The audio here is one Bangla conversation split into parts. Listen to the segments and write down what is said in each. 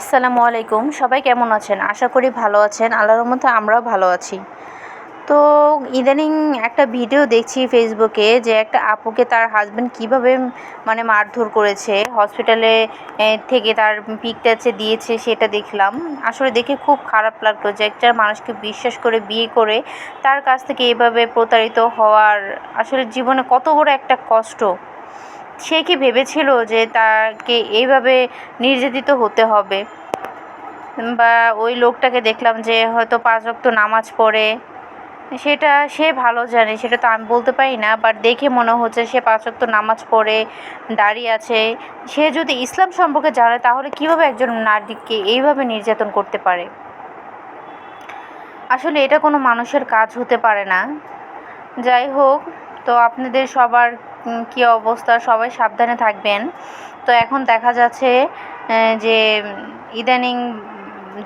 আসসালামু আলাইকুম। সবাই কেমন আছেন? আশা করি ভালো আছেন। আল্লাহর মতো আমরাও ভালো আছি। তো ইদানিং একটা ভিডিও দেখছি ফেসবুকে যে একটা আপুকে তার হাজব্যান্ড কীভাবে মানে মারধর করেছে হসপিটালে থেকে তার পিকটা হচ্ছে দিয়েছে সেটা দেখলাম। আসলে দেখে খুব খারাপ লাগল যে একটা মানুষকে বিশ্বাস করে বিয়ে করে তার কাছ থেকে এভাবে প্রতারিত হওয়ার আসলে জীবনে কত বড় একটা কষ্ট। সে কি ভেবেছিল যে তাকে এইভাবে নির্যাতিত হতে হবে? বা ওই লোকটাকে দেখলাম যে হয়তো পাঁচ ওয়াক্ত নামাজ পড়ে। সেটা সে ভালো জানে, সেটা তো আমি বলতে পারি না বাট দেখে মনে হচ্ছে সে পাঁচ ওয়াক্ত নামাজ পড়ে, দাঁড়িয়ে আছে। সে যদি ইসলাম সম্পর্কে জানে, তাহলে কীভাবে একজন নারীকে এইভাবে নির্যাতন করতে পারে? আসলে এটা কোনো মানুষের কাজ হতে পারে না। যাই হোক, তো আপনাদের সবার কী অবস্থা? সবাই সাবধানে থাকবেন। তো এখন দেখা যাচ্ছে যে, ইদানিং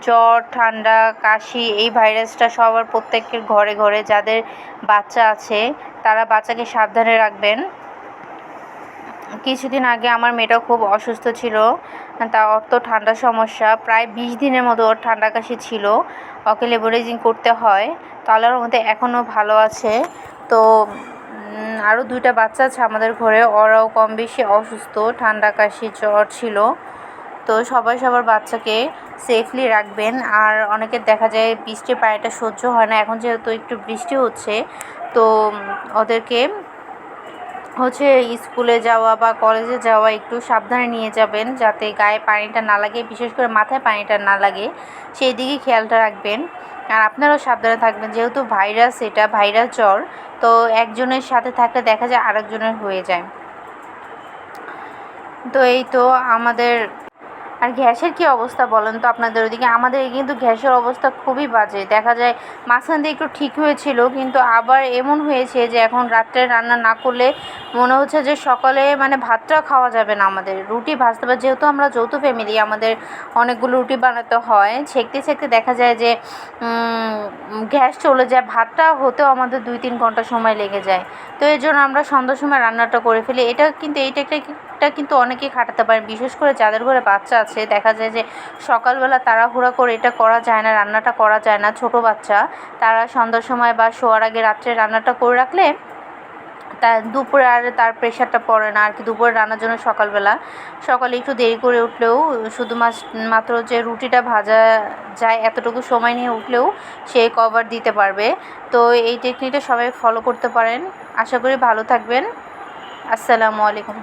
জ্বর, ঠান্ডা, কাশি এই ভাইরাসটা সবার প্রত্যেকের ঘরে ঘরে। যাদের বাচ্চা আছে, তারা বাচ্চাকে সাবধানে রাখবেন। কিছুদিন আগে আমার মেয়েটা খুব অসুস্থ ছিল তা ওর তো ঠান্ডার সমস্যা। প্রায় বিশ দিনের মতো ওর ঠান্ডা কাশি ছিল। ওকে লেবরেজিং করতে হয়। তো আল্লাহর মধ্যে এখনও ভালো আছে। তো আরও দুইটা বাচ্চা আছে আমাদের ঘরে। ওরাও কম বেশি অসুস্থ, ঠান্ডা কাশি জ্বর ছিল। তো সবাই সবার বাচ্চাকে সেফলি রাখবেন। আর অনেকের দেখা যায় বৃষ্টির পায়েটা সহ্য হয় না। এখন যেহেতু একটু বৃষ্টি হচ্ছে, তো ওদেরকে হচ্ছে স্কুলে যাওয়া বা কলেজে যাওয়া একটু সাবধানে নিয়ে যাবেন যাতে গায়ে পানিটা না লাগে, বিশেষ করে মাথায় পানিটা না লাগে। সেই দিকে খেয়ালটা রাখবেন। আর আপনারাও সাবধানে থাকবেন, যেহেতু ভাইরাস এটা, ভাইরাস জ্বর, তো একজনের সাথে থাকলে দেখা যায় আরেকজনের হয়ে যায়। তো এই তো আমাদের আর গ্যাসের কী অবস্থা বলেন তো আপনাদের ওইদিকে আমাদের কিন্তু গ্যাসের অবস্থা খুবই বাজে। দেখা যায় মাঝখান দিয়ে একটু ঠিক হয়েছিল, কিন্তু আবার এমন হয়েছে যে এখন রাত্রে রান্না না করলে মনে হচ্ছে যে সকালে মানে ভাতটা খাওয়া যাবে না আমাদের। রুটি ভাজতে পারে যেহেতু আমরা যৌথ ফ্যামিলি আমাদের অনেকগুলো রুটি বানাতে হয়। ছেঁকতে ছেঁকতে দেখা যায় যে গ্যাস চলে যায়, ভাতটা হতেও আমাদের দুই তিন ঘণ্টা সময় লেগে যায়। তো এর জন্য আমরা সন্ধ্যার সময় রান্নাটা করে ফেলি। এটা কিন্তু এই টেকনিকটা কিন্তু অনেকেই খাটাতে পারে বিশেষ করে যাদের ঘরে বাচ্চা আছে, দেখা যায় যে সকালবেলা তাড়াহুড়া করে এটা করা যায় না, রান্নাটা করা যায় না। ছোট বাচ্চা, তারা সন্ধ্যার সময় বা শোয়ার আগে রাত্রে রান্নাটা করে রাখলে তা দুপুরে আর তার প্রেশারটা পড়ে না। আর কি দুপুরে রান্নার জন্য সকালবেলা। সকালে একটু দেরি করে উঠলেও শুধু মাত্র যে রুটিটা ভাজা যায়, এতটুকু সময় নিয়ে উঠলেও সে কভার দিতে পারবে। তো এই টেকনিকটা সবাই ফলো করতে পারেন। আশা করি ভালো থাকবেন। আসসালামু আলাইকুম।